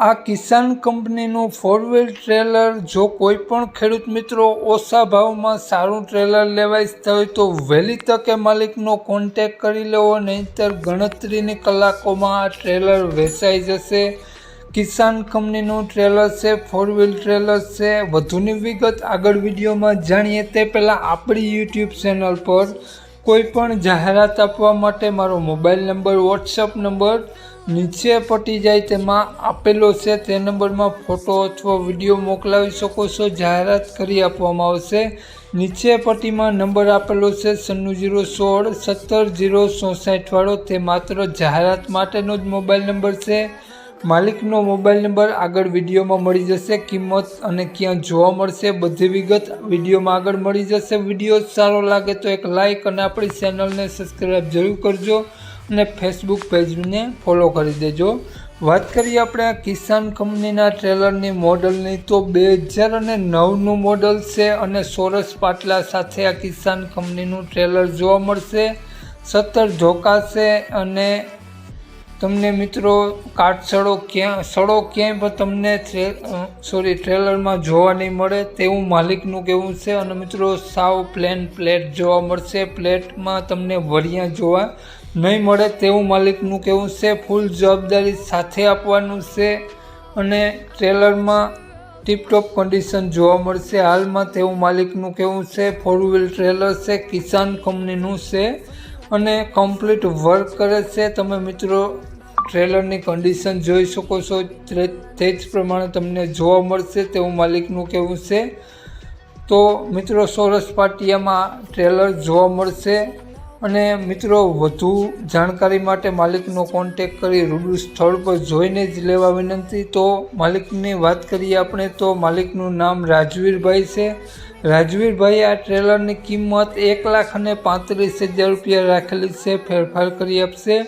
આ કિસાન કંપનીનું four wheel trailer જો કોઈ પણ ખેડૂત મિત્રો ઓછા ભાવમાં સારું ટ્રેલર લેવા ઈચ્છતા હોય તો વહેલી તકે માલિકનો કોન્ટેક કરી લેવો નહીંતર ગણતરીની કલાકોમાં આ ટ્રેલર વેચાઈ જશે. કિસાન કંપનીનું ટ્રેલર છે ફોર વ્હીલ ટ્રેલર છે. વધુની વિગત આગળ વિડીયોમાં જાણીએ તે પહેલાં આપણી યુટ્યુબ ચેનલ પર કોઈ પણ જાહેરાત આપવા માટે મારો મોબાઈલ નંબર વોટ્સઅપ નંબર નીચે પટી જાય તેમાં આપેલો છે તે નંબરમાં ફોટો અથવા વીડિયો મોકલાવી શકો છો. જાહેરાત કરી આપવામાં આવશે. નીચે પટ્ટીમાં નંબર આપેલો છે સન્નું જીરો સોળ સત્તર જીરો ચોસાઠવાળો તે માત્ર જાહેરાત માટેનો જ મોબાઈલ નંબર છે. માલિકનો મોબાઈલ નંબર આગળ વિડીયોમાં મળી જશે. કિંમત અને ક્યાં જોવા મળશે બધી વિગત વિડીયોમાં આગળ મળી જશે. વીડિયો સારો લાગે તો એક લાઇક અને આપણી ચેનલને સબસ્ક્રાઈબ જરૂર કરજો. અને ફેસબુક પેજને ફોલો કરી દેજો. વાત કરીએ આપણે આ કિસાન કંપનીના ટ્રેલરની મોડલની, તો બે હજાર અને નવનું મોડલ છે અને સોરસ પાટલા સાથે આ કિસાન કંપનીનું ટ્રેલર જોવા મળશે. સત્તર ઝોકાશે અને તમને મિત્રો કાટ સડો ક્યાં સડો ક્યાંય પણ તમને સોરી ટ્રેલરમાં જોવા નહીં મળે તેવું માલિકનું કહેવું છે. અને મિત્રો સાવ પ્લેન પ્લેટ જોવા મળશે. પ્લેટમાં તમને વરિયા જોવા નહીં મળે તેવું માલિકનું કહેવું છે, ફૂલ જવાબદારી સાથે આપવાનું છે અને ટ્રેલરમાં ટીપટોપ કન્ડિશન જોવા મળશે. હાલમાં તેવું માલિકનું કહેવું છે ફોર વ્હીલ ટ્રેલર છે, કિસાન કંપનીનું છે અને કમ્પ્લીટ વર્ક કરે છે. તમે મિત્રો ટ્રેલરની કન્ડિશન જોઈ શકો છો. તે જ પ્રમાણે તમને જોવા મળશે તેવું માલિકનું કહેવું છે. તો મિત્રો, સોરસ પાટિયામાં ટ્રેલર જોવા મળશે. અને મિત્રો, વધુ જાણકારી માટે માલિકનો કોન્ટેક કરી રૂબરૂ સ્થળ પર જોઈને જ લેવા વિનંતી. તો માલિકની વાત કરીએ આપણે, તો માલિકનું નામ રાજવીરભાઈ છે. રાજવીરભાઈ આ ટ્રેલરની કિંમત એક લાખ અને પાંત્રીસ હજાર રૂપિયા રાખેલી છે, ફેરફાર કરી આપશે.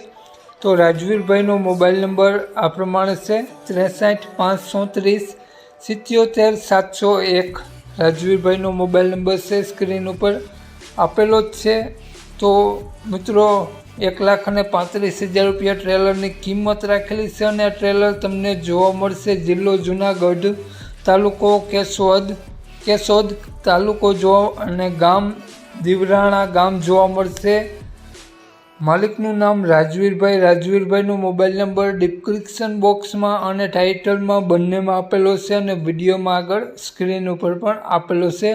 તો રાજવીરભાઈનો મોબાઈલ નંબર આ પ્રમાણે છે, ત્રેસઠ પાંચસો ત્રીસ સિત્યોતેર સાતસો એક. રાજવીરભાઈનો મોબાઈલ નંબર છે, સ્ક્રીન ઉપર આપેલો જ છે. તો મિત્રો, એક લાખ અને પાંત્રીસ હજાર રૂપિયા ટ્રેલરની કિંમત રાખેલી છે અને આ ટ્રેલર તમને જોવા મળશે જિલ્લો જુનાગઢ તાલુકો કેશોદ. કેશોદ તાલુકો જોવા અને ગામ દીવરાણા ગામ જોવા મળશે. માલિકનું નામ રાજવીરભાઈ. રાજવીરભાઈનો મોબાઈલ નંબર ડિસ્ક્રિપ્શન બોક્સમાં અને ટાઇટલમાં બંનેમાં આપેલો છે અને વિડીયોમાં આગળ સ્ક્રીન ઉપર પણ આપેલો છે.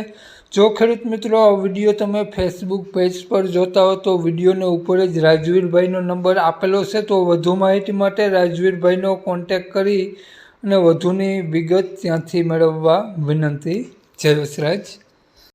જો ખેડૂત મિત્રો, આ વીડિયો તમે ફેસબુક પેજ પર જોતા હો તો વિડીયોને ઉપર જ રાજવીરભાઈનો નંબર આપેલો છે. તો વધુ માહિતી માટે રાજવીરભાઈનો કોન્ટેક કરી અને વધુની વિગત ત્યાંથી મેળવવા વિનંતી. જય વસરાજ.